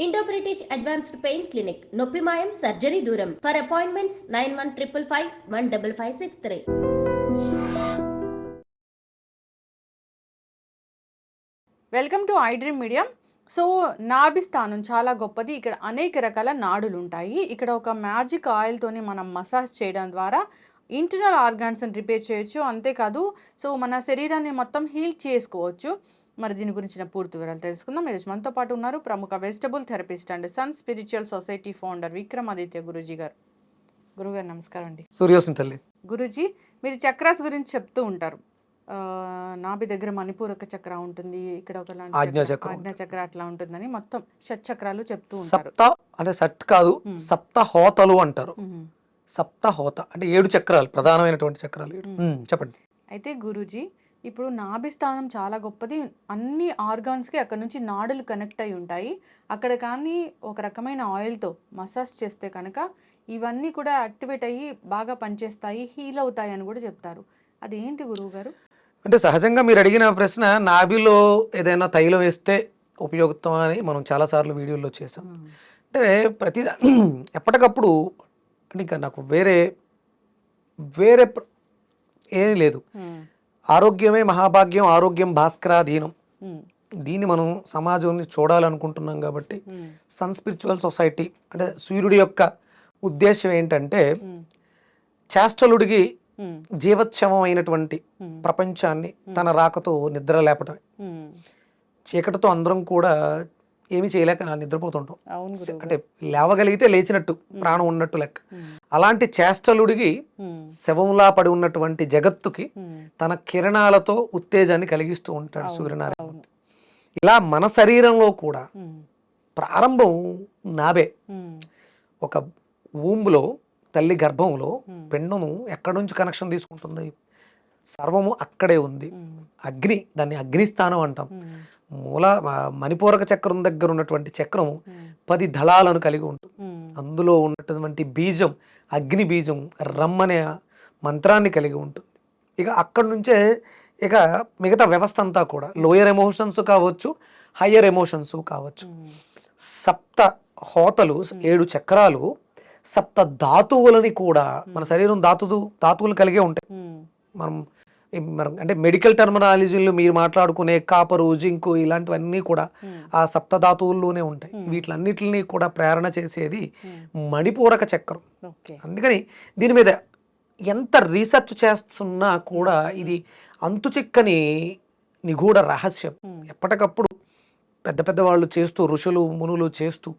Indo British advanced pain clinic నొప్పి మాయం surgery దూరం for appointments nine one triple five one double five six three welcome to I dream media so నాభి స్థానం చాలా గొప్పది ఇక్కడ అనేక రకాల నాడులు ఉంటాయి ఇక్కడ ఒక మ్యాజిక్ ఆయిల్తోని మనం మసాజ్ చేయడం ద్వారా ఇంటర్నల్ ఆర్గాన్స్ని రిపేర్ చేయొచ్చు అంతేకాదు సో మన శరీరాన్ని మొత్తం హీల్ చేసుకోవచ్చు మరి దీని గురించిన పూర్తి వివరాలు తెలుసుకుందాం. ఈరోజు మనతో పాటు ఉన్నారు ప్రముఖ vegetable therapist and sun spiritual society founder Vikramaditya Guruji గారు. గురుగారు నమస్కారం అండి. సూర్యోసం తల్లి. గురూజీ మీరు చక్రాస్ గురించి చెప్తూ ఉంటారు. ఆ, నాభి దగ్గర మణిపూరక చక్ర ఉంటుంది ఇక్కడ ఒక ఆజ్ఞా చక్ర- అట్లా ఉంటుందని మొత్తం షట్ చక్రాలు చెప్తూ ఉంటారు. సప్త అంటే సట్ కాదు. సప్త హోతలు అంటారు. సప్త హోత అంటే ఏడు చక్రాలు ప్రధానమైనటువంటి చక్రాలు చెప్పండి. అయితే గురూజీ ఇప్పుడు నాభి స్థానం చాలా గొప్పది. అన్ని ఆర్గాన్స్కి అక్కడ నుంచి నాడులు కనెక్ట్ అయి ఉంటాయి. అక్కడ కానీ ఒక రకమైన ఆయిల్తో మసాజ్ చేస్తే కనుక ఇవన్నీ కూడా యాక్టివేట్ అయ్యి బాగా పనిచేస్తాయి హీల్ అవుతాయి అని కూడా చెప్తారు. అదేంటి గురువు గారు అంటే సహజంగా మీరు అడిగిన ప్రశ్న నాభిలో ఏదైనా తైలం వేస్తే ఉపయోగితం అని మనం చాలాసార్లు వీడియోలో చేసాం అంటే ప్రతి ఎప్పటికప్పుడు అంటే ఇంకా నాకు వేరే వేరే ఏమీ లేదు. ఆరోగ్యమే మహాభాగ్యం ఆరోగ్యం భాస్కరాధీనం. దీన్ని మనం సమాజంని చూడాలనుకుంటున్నాం కాబట్టి సన్ స్పిరిచువల్ సొసైటీ అంటే సూర్యుడి యొక్క ఉద్దేశం ఏంటంటే చేష్టలుడికి జీవోత్సవమైనటువంటి ప్రపంచాన్ని తన రాకతో నిద్ర లేపటమే. చీకటితో అందరం కూడా ఏమీ చేయలేక నా నిద్రపోతుంటాం. అంటే లేవగలిగితే లేచినట్టు ప్రాణం ఉన్నట్టు లెక్క. అలాంటి చేష్టలుడికి శవంలా పడి ఉన్నటువంటి జగత్తుకి తన కిరణాలతో ఉత్తేజాన్ని కలిగిస్తూ ఉంటాడు సూర్యనారాయణ. ఇలా మన శరీరంలో కూడా ప్రారంభం నాభే. ఒక ఊంబులో తల్లి గర్భంలో పెండును ఎక్కడి నుంచి కనెక్షన్ తీసుకుంటుంది? సర్వము అక్కడే ఉంది. అగ్ని దాన్ని అగ్నిస్థానం అంటాం. మూల మణిపూరక చక్రం దగ్గర ఉన్నటువంటి చక్రం పది దళాలను కలిగి ఉంటుంది. అందులో ఉన్నటువంటి బీజం అగ్ని బీజం రమ్మనే మంత్రాన్ని కలిగి ఉంటుంది. ఇక అక్కడి నుంచే ఇక మిగతా వ్యవస్థ అంతా కూడా లోయర్ ఎమోషన్స్ కావచ్చు హయ్యర్ ఎమోషన్స్ కావచ్చు. సప్త హోతలు ఏడు చక్రాలు సప్త ధాతువులని కూడా మన శరీరం ధాతువు ధాతువులు కలిగే ఉంటాయి. మనం అంటే మెడికల్ టర్మినాలజీలో మీరు మాట్లాడుకునే కాపరు జింకు ఇలాంటివన్నీ కూడా ఉమ్, ఆ సప్త ధాతువుల్లోనే ఉంటాయి. Hmm. వీటిలన్నిటిని కూడా ప్రేరణ చేసేది ఉమ్, మణిపూరక చక్రం. అందుకని దీని మీద ఎంత రీసెర్చ్ చేస్తున్నా కూడా ఇది అంతుచిక్కని నిగూఢ రహస్యం. ఎప్పటికప్పుడు పెద్ద పెద్ద వాళ్ళు చేస్తూ ఋషులు మునులు చేస్తూ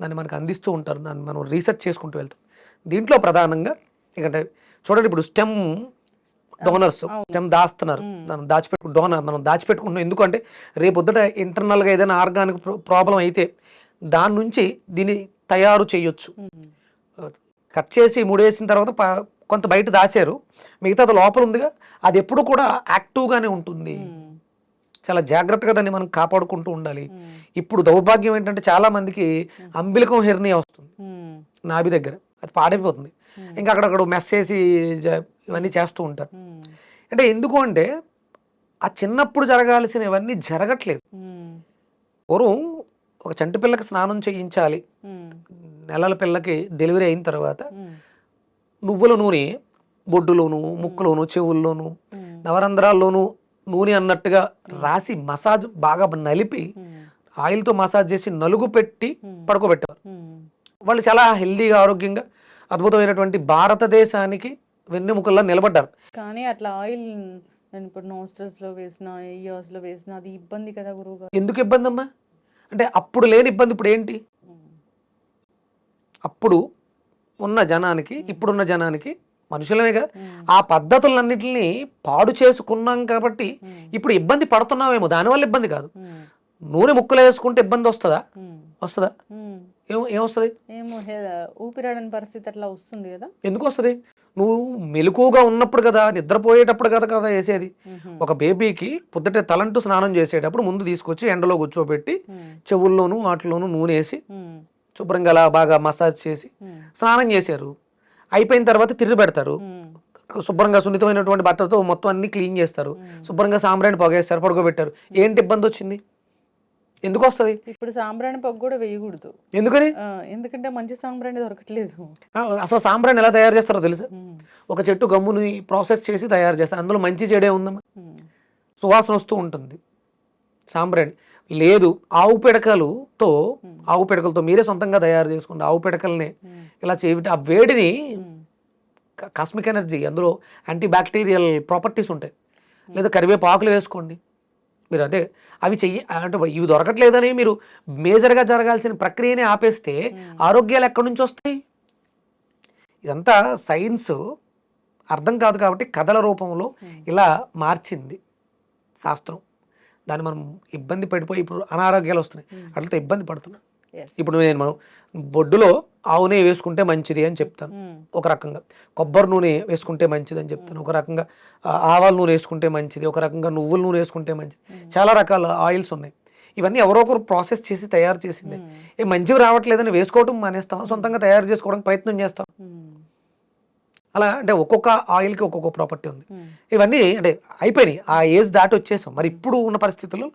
దాన్ని మనకు అందిస్తూ ఉంటారు. దాన్ని మనం రీసెర్చ్ చేసుకుంటూ వెళ్తాం. దీంట్లో ప్రధానంగా ఎందుకంటే చూడండి ఇప్పుడు స్టెమ్ డోనర్స్ దాస్తున్నారు. మ్మ్. మనం దాచిపెట్టు డోనర్ మనం దాచిపెట్టుకుంటున్నాం. ఎందుకంటే రేపొద్దుట ఇంటర్నల్గా ఏదైనా ఆర్గానిక్ ప్రాబ్లం అయితే దాని నుంచి దీన్ని తయారు చేయొచ్చు. కట్ చేసి ముడేసిన తర్వాత కొంత బయట దాచారు. మిగతాది లోపల ఉందిగా అది ఎప్పుడు కూడా యాక్టివ్గానే ఉంటుంది. చాలా జాగ్రత్తగా దాన్ని మనం కాపాడుకుంటూ ఉండాలి. ఇప్పుడు దౌర్భాగ్యం ఏంటంటే చాలా మందికి అంబిలికం హెర్నియా వస్తుంది. నాభి దగ్గర. అది పాడైపోతుంది. ఉమ్, ఇంకా అక్కడక్కడ మెస్ చేసి ఇవన్నీ చేస్తూ ఉంటారు. ఉమ్, అంటే ఎందుకు అంటే ఆ చిన్నప్పుడు జరగాల్సినవన్నీ జరగట్లేదు. ఉమ్, పూర్వం ఒక చంటి పిల్లకి స్నానం చేయించాలి. నెలల పిల్లకి డెలివరీ అయిన తర్వాత నువ్వుల నూనె బొడ్డులోను ముక్కులోను చెవుల్లోను నవరంధ్రాల్లోను నూనె అన్నట్టుగా రాసి మసాజ్ బాగా నలిపి ఆయిల్తో మసాజ్ చేసి నలుగు పెట్టి పడుకోబెట్టేవారు. వాళ్ళు చాలా హెల్దీగా ఆరోగ్యంగా అద్భుతమైనటువంటి భారతదేశానికి వెన్నెముకల్లా నిలబడ్డారు. కానీ అట్లా ఆయిల్ నేను ఇప్పుడు నోస్టర్స్లో వేసిన ఇయర్స్లో వేసిన అది ఇబ్బంది కదా గురువు గారు ఎందుకు ఇబ్బంది అమ్మా అంటే అప్పుడు లేని ఇబ్బంది ఇప్పుడు ఏంటి? అప్పుడు ఉన్న జనానికి ఇప్పుడున్న జనానికి మనుషులమేగా ఆ పద్ధతులన్నింటినీ పాడు చేసుకున్నాం కాబట్టి ఇప్పుడు ఇబ్బంది పడుతున్నామేమో. దానివల్ల ఇబ్బంది కాదు. నూనె ముక్కలు వేసుకుంటే ఇబ్బంది వస్తుందా? వస్తుందా? ఏం ఏమొస్తుంది ఏమో ఊపిరాడని పరిస్థితి అట్లా వస్తుంది కదా. ఎందుకు వస్తుంది? నువ్వు మెలకుగా ఉన్నప్పుడు కదా నిద్రపోయేటప్పుడు కదా కదా వేసేది. ఒక బేబీకి పొద్దుటే తలంటూ స్నానం చేసేటప్పుడు ముందు తీసుకొచ్చి ఎండలో కూర్చోబెట్టి చెవుల్లోనూ వాటిలోనూ నూనె వేసి శుభ్రంగా అలా బాగా మసాజ్ చేసి స్నానం చేశారు. అయిపోయిన తర్వాత తిరిగి పెడతారు. శుభ్రంగా సున్నితమైనటువంటి బట్టలతో మొత్తం అన్ని క్లీన్ చేస్తారు. శుభ్రంగా సాంబ్రాన్ని పొగేస్తారు పడుకోబెట్టారు. ఏంటి ఇబ్బంది వచ్చింది? ఎందుకు వస్తుంది ఇప్పుడు సాంబ్రాణి పొగ కూడా వేయకూడదు. ఎందుకని? ఎందుకంటే మంచి సాంబ్రాణి దొరకట్లేదు. అసలు సాంబ్రాన్ని ఎలా తయారు చేస్తారో తెలుసా? ఒక చెట్టు గమ్ముని ప్రాసెస్ చేసి తయారు చేస్తారు అందులో మంచి చెడే ఉందమ్మా. సువాసన వస్తూ ఉంటుంది. సాంబ్రాణి లేదు ఆవు పిడకలుతో ఆవు పిడకలతో మీరే సొంతంగా తయారు చేసుకోండి ఆవు పిడకల్ని ఇలా చేయబట్టి ఆ వేడిని కాస్మిక్ ఎనర్జీ అందులో యాంటీ బ్యాక్టీరియల్ ప్రాపర్టీస్ ఉంటాయి. లేదా కరివేపాకులు వేసుకోండి. మీరు అదే అవి చెయ్యి అంటే ఇవి దొరకట్లేదని మీరు మేజర్గా జరగాల్సిన ప్రక్రియనే ఆపేస్తే ఆరోగ్యాలు ఎక్కడి నుంచి వస్తాయి? ఇదంతా సైన్స్ అర్థం కాదు కాబట్టి కథల రూపంలో ఇలా మార్చింది శాస్త్రం. దాన్ని మనం ఇబ్బంది పడిపోయి ఇప్పుడు అనారోగ్యాలు వస్తున్నాయి. అట్లతో ఇబ్బంది పడుతున్నాం. ఇప్పుడు నేను మనం బొడ్డులో ఆవు నెయ్యి వేసుకుంటే మంచిది అని చెప్తాను. ఒక రకంగా. కొబ్బరి నూనె వేసుకుంటే మంచిది అని చెప్తాను. ఒక రకంగా ఆవాల నూనె వేసుకుంటే మంచిది. ఒక రకంగా నువ్వుల నూనె వేసుకుంటే మంచిది. చాలా రకాల ఆయిల్స్ ఉన్నాయి. ఇవన్నీ ఎవరో ఒకరు ప్రాసెస్ చేసి తయారు చేసింది. ఏ మంచివి రావట్లేదని వేసుకోవడం మానేస్తాం సొంతంగా తయారు చేసుకోవడానికి ప్రయత్నం చేస్తాం అలా అంటే ఒక్కొక్క ఆయిల్కి ఒక్కొక్క ప్రాపర్టీ ఉంది. ఇవన్నీ అంటే అయిపోయినాయి. ఆ ఏజ్ దాటి వచ్చేసాం మరి ఇప్పుడు ఉన్న పరిస్థితుల్లో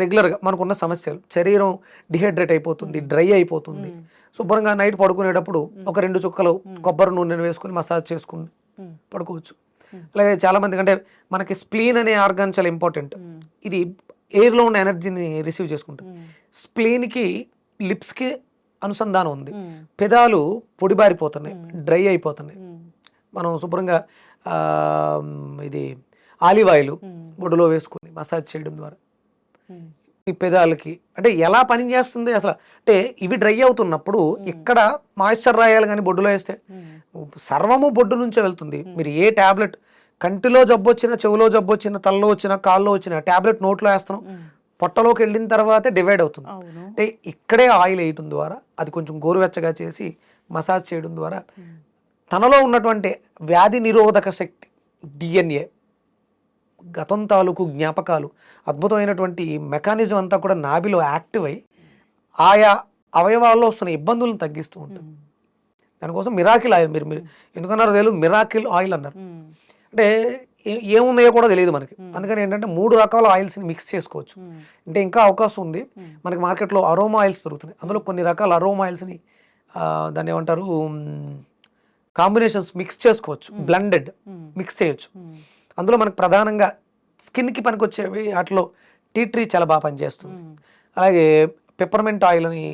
రెగ్యులర్గా మనకున్న సమస్యలు. శరీరం డిహైడ్రేట్ అయిపోతుంది డ్రై అయిపోతుంది. శుభ్రంగా నైట్ పడుకునేటప్పుడు ఒక రెండు చుక్కలు కొబ్బరి నూనె వేసుకుని మసాజ్ చేసుకుని పడుకోవచ్చు. అలాగే చాలా మందికి అంటే మనకి స్ప్లీన్ అనే ఆర్గాన్ చాలా ఇంపార్టెంట్. ఇది ఎయిర్లో ఉన్న ఎనర్జీని రిసీవ్ చేసుకుంటుంది. స్ప్లీన్కి లిప్స్కి అనుసంధానం ఉంది. పెదాలు పొడిబారిపోతున్నాయి. డ్రై అయిపోతున్నాయి. మనం శుభ్రంగా ఇది ఆలివ్ ఆయిల్ బొడ్డులో వేసుకుని మసాజ్ చేయడం ద్వారా. ఈ పెదాలకి అంటే ఎలా పని చేస్తుంది అసలు? అంటే ఇవి డ్రై అవుతున్నప్పుడు ఇక్కడ మాయిశ్చర్ రాయాలి కానీ బొడ్డులో వేస్తే సర్వము బొడ్డు నుంచే వెళ్తుంది. మీరు ఏ టాబ్లెట్ కంటిలో జబ్బు వచ్చినా చెవిలో జబ్బు వచ్చినా తలలో వచ్చినా కాల్లో వచ్చినా టాబ్లెట్ నోట్లో వేస్తున్నాం. పొట్టలోకి వెళ్ళిన తర్వాతే డివైడ్ అవుతుంది. అంటే ఇక్కడే ఆయిల్ వేయటం ద్వారా అది కొంచెం గోరువెచ్చగా చేసి మసాజ్ చేయడం ద్వారా తనలో ఉన్నటువంటి వ్యాధి నిరోధక శక్తి డిఎన్ఏ గతం తాలూకు జ్ఞాపకాలు అద్భుతమైనటువంటి మెకానిజం అంతా కూడా నాభిలో యాక్టివ్ అయి ఆయా అవయవాల్లో వస్తున్న ఇబ్బందులను తగ్గిస్తూ ఉంటుంది. దానికోసం మిరాకిల్ ఆయిల్ మీరు మీరు ఎందుకన్నారో తెలియదు మిరాకిల్ ఆయిల్ అన్నారు. అంటే ఏ- ఏమున్నాయో కూడా తెలియదు మనకి. అందుకని ఏంటంటే మూడు రకాల ఆయిల్స్ని మిక్స్ చేసుకోవచ్చు. అంటే ఇంకా అవకాశం ఉంది. మనకి మార్కెట్లో అరోమా ఆయిల్స్ దొరుకుతున్నాయి. అందులో కొన్ని రకాల అరోమా ఆయిల్స్ని దాన్ని ఏమంటారు కాంబినేషన్స్ మిక్స్ చేసుకోవచ్చు బ్లెండెడ్ మిక్స్ చేయొచ్చు. అందులో మనకు ప్రధానంగా స్కిన్కి పనికొచ్చేవి వాటిలో టీ ట్రీ చాలా బాగా పనిచేస్తుంది. అలాగే పెప్పర్మెంట్ ఆయిల్ అని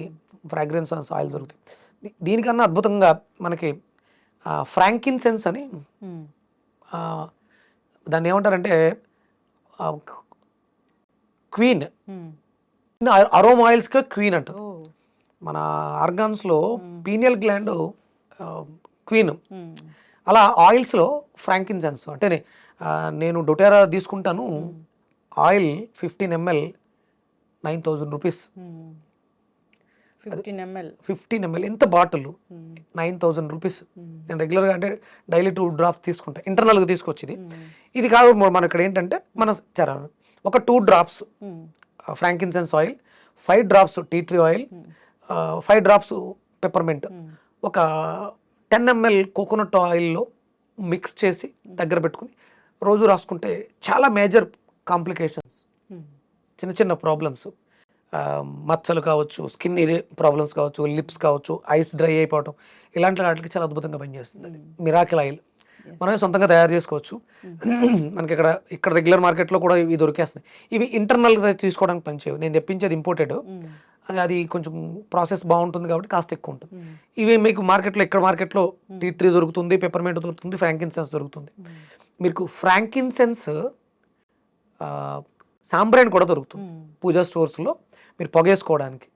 ఫ్రాగ్రెన్స్ ఆయిల్ దొరుకుతాయి. దీనికన్నా అద్భుతంగా మనకి ఫ్రాంకిన్ సెన్స్ అని దాన్ని ఏమంటారంటే క్వీన్ అరోమ్ ఆయిల్స్కి క్వీన్ అంటారు. మన ఆర్గాన్స్లో పీనియల్ గ్లాండ్ క్వీన్. అలా ఆయిల్స్లో ఫ్రాంకిన్ సెన్స్ అంటే నేను డొటేరా తీసుకుంటాను. Oil fifteen ml nine thousand rupees. Fifteen ml. Fifteen ml ఎంత బాటిల్. Nine thousand rupees. నేను రెగ్యులర్గా అంటే డైలీ టూ డ్రాప్స్ తీసుకుంటా. ఇంటర్నల్గా తీసుకొచ్చింది ఇది. కాదు మన- ఇక్కడ ఏంటంటే మన చర ఒక two drops. Frankincense oil five drops tea tree oil five drops peppermint. ఒక టెన్ ఎంఎల్ కోకోనట్ ఆయిల్లో మిక్స్ చేసి దగ్గర పెట్టుకుని రోజు రాసుకుంటే చాలా మేజర్ కాంప్లికేషన్స్ చిన్న చిన్న ప్రాబ్లమ్స్. మచ్చలు కావచ్చు స్కిన్ ప్రాబ్లమ్స్ కావచ్చు లిప్స్ కావచ్చు ఐస్ డ్రై అయిపోవటం ఇలాంటి వాటికి చాలా అద్భుతంగా పనిచేస్తుంది అది. Miracle oil. మనమే సొంతంగా తయారు చేసుకోవచ్చు. మనకి ఇక్కడ ఇక్కడ రెగ్యులర్ మార్కెట్లో కూడా ఇవి దొరికేస్తున్నాయి. ఇవి ఇంటర్నల్గా తీసుకోవడానికి పనిచేయవు. నేను తెప్పించేది ఇంపోర్టెడ్ అది కొంచెం ప్రాసెస్ బాగుంటుంది కాబట్టి కాస్ట్ ఎక్కువ ఉంటుంది. ఇవి మీకు మార్కెట్లో ఇక్కడ మార్కెట్లో టీ ట్రీ దొరుకుతుంది పెప్పర్మెంట్ దొరుకుతుంది ఫ్రాంకిన్సెన్స్ దొరుకుతుంది. ఉమ్, మీకు ఫ్రాంకిన్సెన్స్ సాంబ్రాన్ కూడా దొరుకుతుంది పూజా స్టోర్స్లో మీరు పొగేసుకోవడానికి.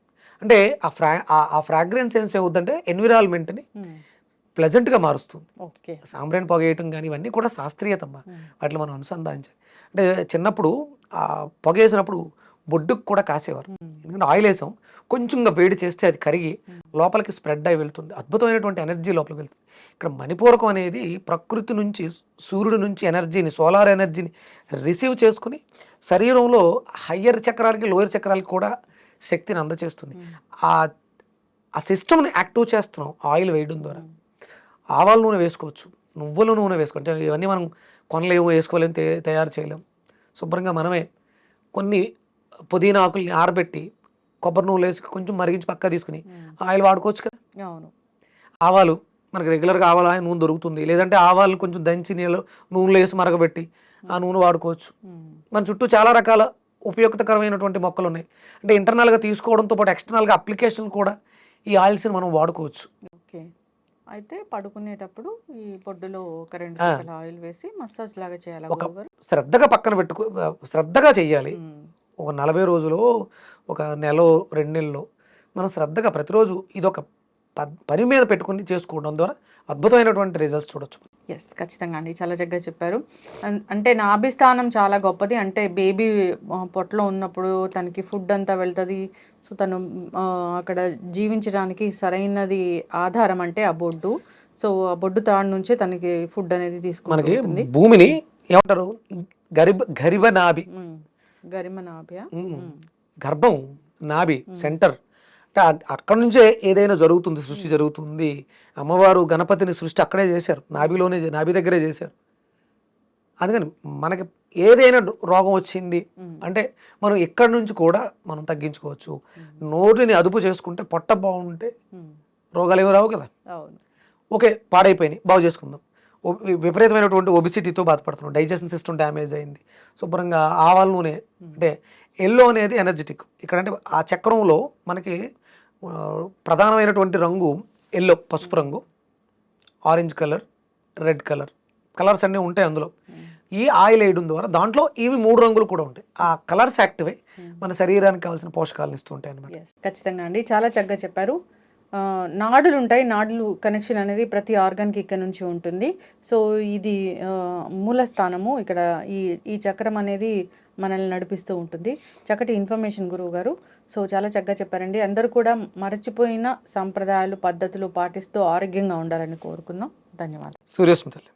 అంటే ఆ ఫ్రా ఆ- ఫ్రాగ్రెన్స్ సెన్స్ ఏమవుతుందంటే ఎన్విరాన్మెంట్ని ప్లెజెంట్గా మారుస్తుంది. ఓకే. సాంబ్రాన్ పొగేయటం కానీ ఇవన్నీ కూడా శాస్త్రీయతమ్మా. వాటిలో మనం అనుసంధానించాలి. అంటే చిన్నప్పుడు ఆ పొగేసినప్పుడు బొడ్డుకు కూడా కాసేవారు. ఎందుకంటే ఆయిల్ వేసాం. కొంచెంగా వేడి చేస్తే అది కరిగి లోపలికి స్ప్రెడ్ అయి వెళ్తుంది. అద్భుతమైనటువంటి ఎనర్జీ లోపలికి వెళ్తుంది. ఇక్కడ మణిపూరకం అనేది ప్రకృతి నుంచి సూర్యుడి నుంచి ఎనర్జీని సోలార్ ఎనర్జీని రిసీవ్ చేసుకుని శరీరంలో హయ్యర్ చక్రాలకి లోయర్ చక్రాలకి కూడా శక్తిని అందచేస్తుంది. ఆ ఆ సిస్టమ్ని యాక్టివ్ చేస్తున్నాం ఆయిల్ వేయడం ద్వారా. ఆవాల నూనె వేసుకోవచ్చు. నువ్వుల నూనె వేసుకోవచ్చు ఇవన్నీ మనం కొనలేము వేసుకోలేము తయారు చేయలేము. శుభ్రంగా మనమే కొన్ని పుదీనా ఆకుల్ని ఆరబెట్టి కొబ్బరి నూనె వేసి కొంచెం మరిగించి పక్కా తీసుకుని. ఆయిల్ వాడుకోవచ్చు కదా? అవును. ఆవాలు మనకి రెగ్యులర్గా ఆవాలు నూనె దొరుకుతుంది. లేదంటే ఆవాలు కొంచెం దంచి నీళ్ళు నూనెలో వేసి మరగబెట్టి ఆ నూనె వాడుకోవచ్చు. మన చుట్టూ చాలా రకాల ఉపయోగకరమైనటువంటి మొక్కలు ఉన్నాయి. అంటే ఇంటర్నల్గా తీసుకోవడంతో పాటు ఎక్స్టర్నల్గా అప్లికేషన్ కూడా ఈ ఆయిల్స్ని మనం వాడుకోవచ్చు. ఓకే. అయితే పడుకునేటప్పుడు ఈ పొడ్డులో ఒక రెండు ఆయిల్ వేసి మసాజ్ లాగా చేయాలి శ్రద్ధగా పక్కన పెట్టుకో శ్రద్ధగా చెయ్యాలి. ఉమ్. ఒక నలభై రోజులు ఒక నెల రెండు నెలలు మనం శ్రద్ధగా ప్రతిరోజు ఇదొక పని మీద పెట్టుకుని చేసుకోవడం ద్వారా అద్భుతమైనటువంటి రిజల్ట్స్ చూడొచ్చు. ఎస్ ఖచ్చితంగా అండి. చాలా చక్కగా చెప్పారు. అంటే నాభిస్థానం చాలా గొప్పది. అంటే బేబీ పొట్టలో ఉన్నప్పుడు తనకి ఫుడ్ అంతా వెళ్తుంది. సో తను అక్కడ జీవించడానికి సరైనది ఆధారం అంటే ఆ బొడ్డు. సో ఆ బొడ్డు తాడు నుంచే తనకి ఫుడ్ అనేది మనకి తీసుకుంటుంది భూమిని ఏమంటారు? గరిబ గరిబ నాభి. గర్భం నాభి సెంటర్. అంటే అక్కడ నుంచే ఏదైనా జరుగుతుంది సృష్టి జరుగుతుంది. అమ్మవారు గణపతిని సృష్టి అక్కడే చేశారు. నాభిలోనే నాభి దగ్గరే చేశారు. అందుకని మనకి ఏదైనా రోగం వచ్చింది అంటే మనం ఇక్కడి నుంచి కూడా మనం తగ్గించుకోవచ్చు. నోటిని అదుపు చేసుకుంటే పొట్ట బాగుంటే రోగాలు ఏమి రావు కదా? ఓకే పాడైపోయినాయి. బాగు చేసుకుందాం. విపరీతమైనటువంటి ఒబిసిటీతో బాధపడుతున్నాం. డైజెషన్ సిస్టమ్ డ్యామేజ్ అయింది. శుభ్రంగా ఆవాల నూనె అంటే ఎల్లో అనేది ఎనర్జెటిక్ ఇక్కడ అంటే ఆ చక్రంలో మనకి ప్రధానమైనటువంటి రంగు ఎల్లో పసుపు రంగు orange colour red colour colours అన్నీ ఉంటాయి అందులో. ఈ ఆయిల్ వేయడం ద్వారా దాంట్లో ఇవి మూడు రంగులు కూడా ఉంటాయి. ఆ కలర్స్ యాక్టివ్ అయ్యి మన శరీరానికి కావాల్సిన పోషకాలను ఇస్తూ ఉంటాయి అన్నమాట ఎస్ ఖచ్చితంగా అండి. చాలా చక్కగా చెప్పారు. నాడులు ఉంటాయి నాడులు కనెక్షన్ అనేది ప్రతి ఆర్గాన్కి ఇక్కడ నుంచి ఉంటుంది. సో ఇది మూల స్థానము ఇక్కడ ఈ ఈ చక్రం అనేది మనల్ని నడిపిస్తూ ఉంటుంది. చక్కటి ఇన్ఫర్మేషన్ గురువు గారు. సో చాలా చక్కగా చెప్పారండి. అందరూ కూడా మరచిపోయిన సాంప్రదాయాలు పద్ధతులు పాటిస్తూ ఆరోగ్యంగా ఉండాలని కోరుకుందాం. ధన్యవాదాలు. సూర్యస్మితల్లి